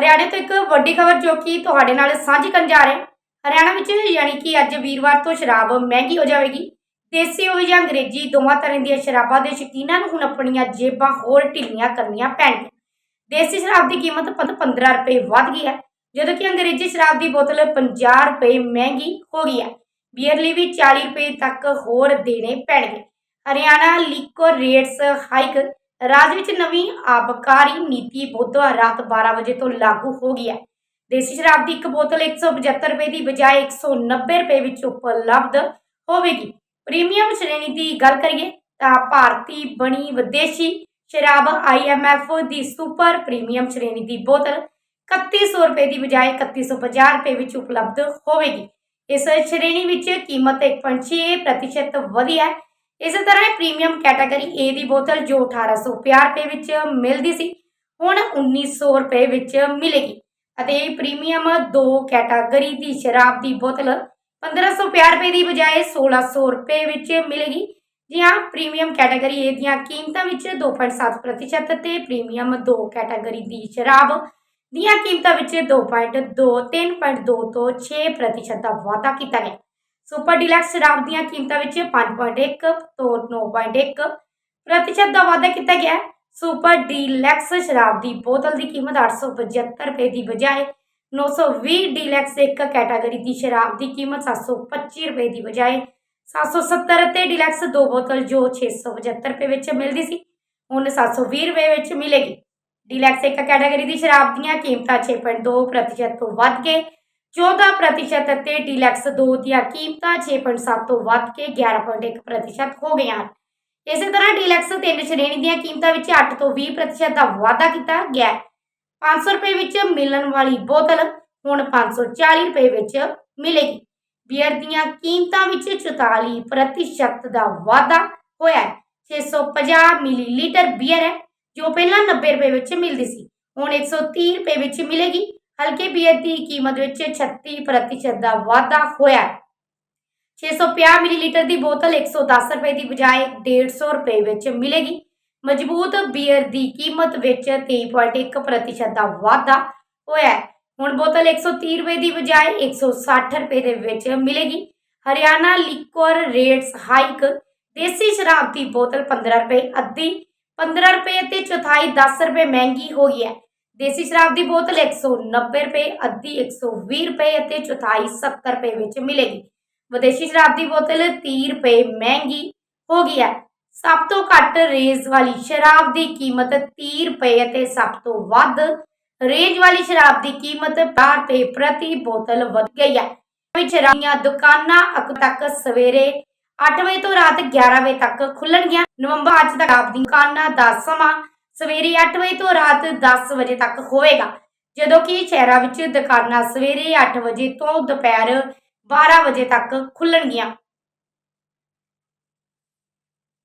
ਹਰਿਆਣੇ ਤੋਂ ਇੱਕ ਵੱਡੀ ਖਬਰ ਜੋ ਕਿ ਤੁਹਾਡੇ ਨਾਲ ਸਾਂਝੀ ਕਰਨ ਜਾ ਰਹੇ ਹਰਿਆਣਾ ਵਿੱਚ ਯਾਨੀ ਕਿ ਅੱਜ ਵੀਰਵਾਰ ਤੋਂ ਸ਼ਰਾਬ ਮਹਿੰਗੀ ਹੋ ਜਾਵੇਗੀ। ਦੇਸੀ ਹੋਵੇ ਜਾਂ ਅੰਗਰੇਜ਼ੀ ਦੋਵਾਂ ਤਰ੍ਹਾਂ ਦੀਆਂ ਸ਼ਰਾਬਾਂ ਦੇ ਸ਼ੌਕੀਨਾਂ ਨੂੰ ਹੁਣ ਆਪਣੀਆਂ ਜੇਬਾਂ ਹੋਰ ਢਿੱਲੀਆਂ ਕਰਨੀਆਂ ਪੈਣਗੀਆਂ। ਦੇਸੀ ਸ਼ਰਾਬ ਦੀ ਕੀਮਤ ਪੰ- 15 ਰੁਪਏ ਵੱਧ ਗਈ ਹੈ, ਜਦੋਂ ਕਿ ਅੰਗਰੇਜ਼ੀ ਸ਼ਰਾਬ ਦੀ ਬੋਤਲ 50 ਰੁਪਏ ਮਹਿੰਗੀ ਹੋ ਗਈ ਹੈ। ਬੀਅਰ ਲਈ ਵੀ 40 ਰੁਪਏ ਤੱਕ ਹੋਰ ਦੇਣੇ ਪੈਣਗੇ। ਹਰਿਆਣਾ ਲਿਕਰ ਰੇਟਸ ਹਾਈਕ ਰਾਜ ਵਿੱਚ ਨਵੀਂ ਆਬਕਾਰੀ ਨੀਤੀ ਬੁੱਧਵਾਰ ਰਾਤ 12 ਵਜੇ ਤੋਂ ਲਾਗੂ ਹੋ ਗਈ ਹੈ। ਦੇਸੀ ਸ਼ਰਾਬ ਦੀ ਇੱਕ ਬੋਤਲ 175 ਰੁਪਏ ਦੀ ਬਜਾਏ 190 ਰੁਪਏ ਵਿੱਚ ਉਪਲਬਧ ਹੋਵੇਗੀ। ਪ੍ਰੀਮੀਅਮ ਸ਼੍ਰੇਣੀ ਦੀ ਗੱਲ ਕਰੀਏ ਤਾਂ ਭਾਰਤੀ ਬਣੀ ਵਿਦੇਸ਼ੀ ਸ਼ਰਾਬ IMF ਦੀ ਸੁਪਰ ਪ੍ਰੀਮੀਅਮ ਸ਼੍ਰੇਣੀ ਦੀ ਬੋਤਲ 3100 ਰੁਪਏ ਦੀ ਬਜਾਏ 3150 ਰੁਪਏ ਵਿੱਚ ਉਪਲਬਧ ਹੋਵੇਗੀ। ਇਸ ਸ਼੍ਰੇਣੀ ਵਿੱਚ ਕੀਮਤ 1.6% ਵਧੀ ਹੈ। ਇਸੇ ਤਰ੍ਹਾਂ ਹੀ ਪ੍ਰੀਮੀਅਮ ਕੈਟਾਗਰੀ A ਦੀ ਬੋਤਲ ਜੋ 1850 ਰੁਪਏ ਵਿੱਚ ਮਿਲਦੀ ਸੀ, ਹੁਣ 1900 ਰੁਪਏ ਵਿੱਚ ਮਿਲੇਗੀ। ਅਤੇ ਪ੍ਰੀਮੀਅਮ 2 ਕੈਟਾਗਰੀ ਦੀ ਸ਼ਰਾਬ ਦੀ ਬੋਤਲ 1550 ਰੁਪਏ ਦੀ ਬਜਾਏ 1600 ਰੁਪਏ ਵਿੱਚ ਮਿਲੇਗੀ। ਜੀ ਹਾਂ ਪ੍ਰੀਮੀਅਮ ਕੈਟਾਗਰੀ A ਦੀਆਂ ਕੀਮਤਾਂ ਵਿੱਚ 2.7% ਤੇ ਪ੍ਰੀਮੀਅਮ 2 ਕੈਟਾਗਰੀ ਦੀ ਸ਼ਰਾਬ ਦੀਆਂ ਕੀਮਤਾਂ ਵਿੱਚ 2.2 3.2 ਤੋਂ 6% ਦਾ ਵਾਧਾ ਕੀਤਾ ਗਿਆ। ਸੁਪਰ ਡੀਲਕਸ ਸ਼ਰਾਬ ਦੀਆਂ ਕੀਮਤਾਂ ਵਿੱਚ 5.1 ਤੋਂ 9.1 ਪ੍ਰਤੀਸ਼ਤ ਦਾ ਵਾਧਾ ਕੀਤਾ ਗਿਆ ਹੈ। ਸੁਪਰ ਡੀਲਕਸ ਸ਼ਰਾਬ ਦੀ ਬੋਤਲ ਦੀ ਕੀਮਤ 875 ਰੁਪਏ ਦੀ ਬਜਾਏ 920 ਡੀਲਕਸ ਇੱਕ ਕੈਟਾਗਰੀ ਦੀ ਸ਼ਰਾਬ ਦੀ ਕੀਮਤ 725 ਰੁਪਏ ਦੀ ਬਜਾਏ 770 ਅਤੇ ਡੀਲਕਸ ਦੋ ਬੋਤਲ ਜੋ 675 ਰੁਪਏ ਵਿੱਚ ਮਿਲਦੀ ਸੀ, ਹੁਣ 720 ਰੁਪਏ ਵਿੱਚ ਮਿਲੇਗੀ। ਡੀਲਕਸ ਇੱਕ ਕੈਟਾਗਰੀ ਦੀ ਸ਼ਰਾਬ ਦੀਆਂ ਕੀਮਤਾਂ 6.2% ਤੋਂ ਵੱਧ ਕੇ 14% ਅਤੇ ਡੀਲੈਕਸ 2 ਦੀਆਂ ਕੀਮਤਾਂ 6.7 ਤੋਂ ਵੱਧ ਕੇ 11.1% ਹੋ ਗਈਆਂ ਹਨ। ਇਸੇ ਤਰ੍ਹਾਂ ਡੀਲੈਕਸ ਤਿੰਨ ਸ਼੍ਰੇਣੀ ਦੀਆਂ ਕੀਮਤਾਂ ਵਿੱਚ 8 ਤੋਂ 20% ਦਾ ਵਾਧਾ ਕੀਤਾ ਗਿਆ ਹੈ। 500 ਰੁਪਏ ਵਿੱਚ ਮਿਲਣ ਵਾਲੀ ਬੋਤਲ ਹੁਣ 540 ਰੁਪਏ ਵਿੱਚ ਮਿਲੇਗੀ। ਬੀਅਰ ਦੀਆਂ ਕੀਮਤਾਂ ਵਿੱਚ 44% ਦਾ ਵਾਧਾ ਹੋਇਆ ਹੈ। 650 ਮਿਲੀਲੀਟਰ ਬੀਅਰ ਹੈ, ਜੋ ਪਹਿਲਾਂ 90 ਰੁਪਏ ਵਿੱਚ ਮਿਲਦੀ ਸੀ। ਹੁਣ 130 ਰੁਪਏ ਵਿੱਚ ਮਿਲੇਗੀ। ਹਲਕੇ ਬੀਅਰ ਦੀ ਕੀਮਤ ਵਿੱਚ 36% ਦਾ ਵਾਧਾ ਹੋਇਆ ਹੈ 650 ਮਿਲੀਲੀਟਰ ਦੀ ਬੋਤਲ 110 ਰੁਪਏ ਦੀ ਬਜਾਏ 150 ਰੁਪਏ ਵਿੱਚ ਮਿਲੇਗੀ ਮਜ਼ਬੂਤ ਬੀਅਰ ਦੀ ਕੀਮਤ ਵਿੱਚ 23.1% ਦਾ ਵਾਧਾ ਹੋਇਆ ਹੈ ਹੁਣ ਬੋਤਲ 130 ਰੁਪਏ ਦੀ ਬਜਾਏ 160 ਰੁਪਏ ਦੇ ਵਿੱਚ ਮਿਲੇਗੀ ਹਰਿਆਣਾ ਲਿਕਵਰ ਰੇਟਸ ਹਾਈਕ ਦੇਸੀ ਸ਼ਰਾਬ ਦੀ ਬੋਤਲ 15 ਰੁਪਏ ਅੱਧੀ 15 ਰੁਪਏ ਅਤੇ ਚੌਥਾਈ 10 ਰੁਪਏ ਮਹਿੰਗੀ ਹੋ ਗਈ ਹੈ ਦੇਸੀ ਸ਼ਰਾਬ ਦੀ ਬੋਤਲ 190 ਰੁਪਏ, ਅੱਧੀ 120 ਰੁਪਏ ਅਤੇ ਚੌਥਾਈ 70 ਰੁਪਏ ਵਿੱਚ ਮਿਲੇਗੀ। ਵਿਦੇਸ਼ੀ ਸ਼ਰਾਬ ਦੀ ਬੋਤਲ 30 ਰੁਪਏ ਮਹਿੰਗੀ ਹੋ ਗਈ ਹੈ। ਸਭ ਤੋਂ ਘੱਟ ਰੇਂਜ ਵਾਲੀ ਸ਼ਰਾਬ ਦੀ ਕੀਮਤ 30 ਰੁਪਏ ਅਤੇ ਸਭ ਤੋਂ ਵੱਧ ਰੇਂਜ ਵਾਲੀ ਸ਼ਰਾਬ ਦੀ ਕੀਮਤ 50 ਰੁਪਏ ਪ੍ਰਤੀ ਬੋਤਲ ਵਧ ਗਈ ਹੈ। ਵਿੱਚ ਦੀਆਂ ਦੁਕਾਨਾਂ ਅਕ ਤੱਕ ਸਵੇਰੇ 8 ਵਜੇ ਤੋਂ ਰਾਤ 11 ਵਜੇ ਤੱਕ ਖੁੱਲਣਗੀਆਂ। ਨਵੰਬਰ ਅੱਜ ਤੱਕ ਆਪ ਦੀ ਦੁਕਾਨਾਂ ਦਾ ਸਮਾਂ ਸਵੇਰੇ 8 ਵਜੇ ਤੋਂ ਰਾਤ 10 ਵਜੇ ਤੱਕ ਹੋਵੇਗਾ। ਜਦੋਂ ਕਿ ਸ਼ਹਿਰਾਂ ਵਿੱਚ ਦੁਕਾਨਾਂ ਸਵੇਰੇ 8 ਵਜੇ ਤੋਂ ਦੁਪਹਿਰ 12 ਵਜੇ ਤੱਕ ਖੁੱਲਣਗੀਆਂ।